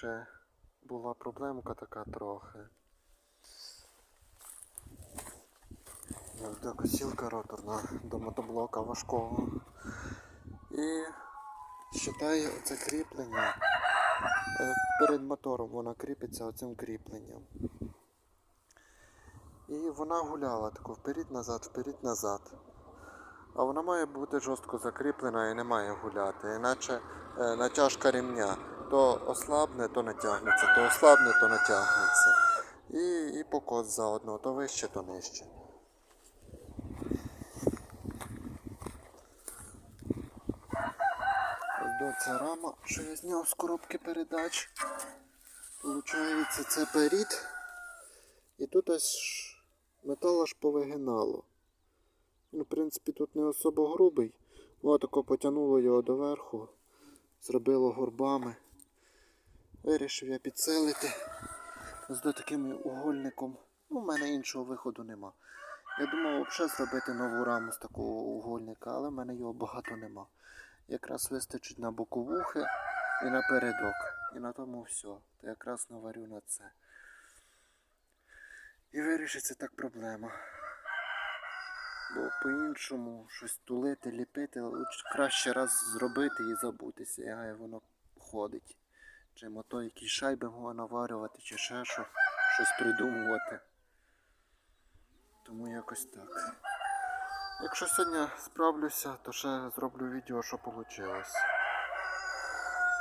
коротше, була проблемка така трохи. Косілка роторна до мотоблока важкого. І считаю це кріплення. е, Перед мотором вона кріпиться оцим кріпленням. І вона гуляла тако вперед-назад, вперед-назад. А вона має бути жорстко закріплена і не має гуляти, іначе е, натяжка ремня то ослабне, то натягнеться, то ослабне, то натягнеться. І, і покос заодно, то вище, то нижче. До ця рама, що я зняв з коробки передач. Получається це перід. І тут ось метал аж повигинало. Він, в принципі, тут не особо грубий. Отако потягнуло його доверху, зробило горбами. Вирішив я підселити з таким угольником. Ну, в мене іншого виходу нема. Я думав взагалі зробити нову раму з такого угольника, але в мене його багато нема. Якраз вистачить на боковухи і на передок. І на тому все. То якраз наварю на це. І вирішиться так проблема. Бо по-іншому щось тулити, ліпити, краще раз зробити і забутися, і воно ходить. Чим мото якісь шайби могла наварювати, чи ще що, щось придумувати. Тому якось так. Якщо сьогодні справлюся, то ще зроблю відео, що вийшло.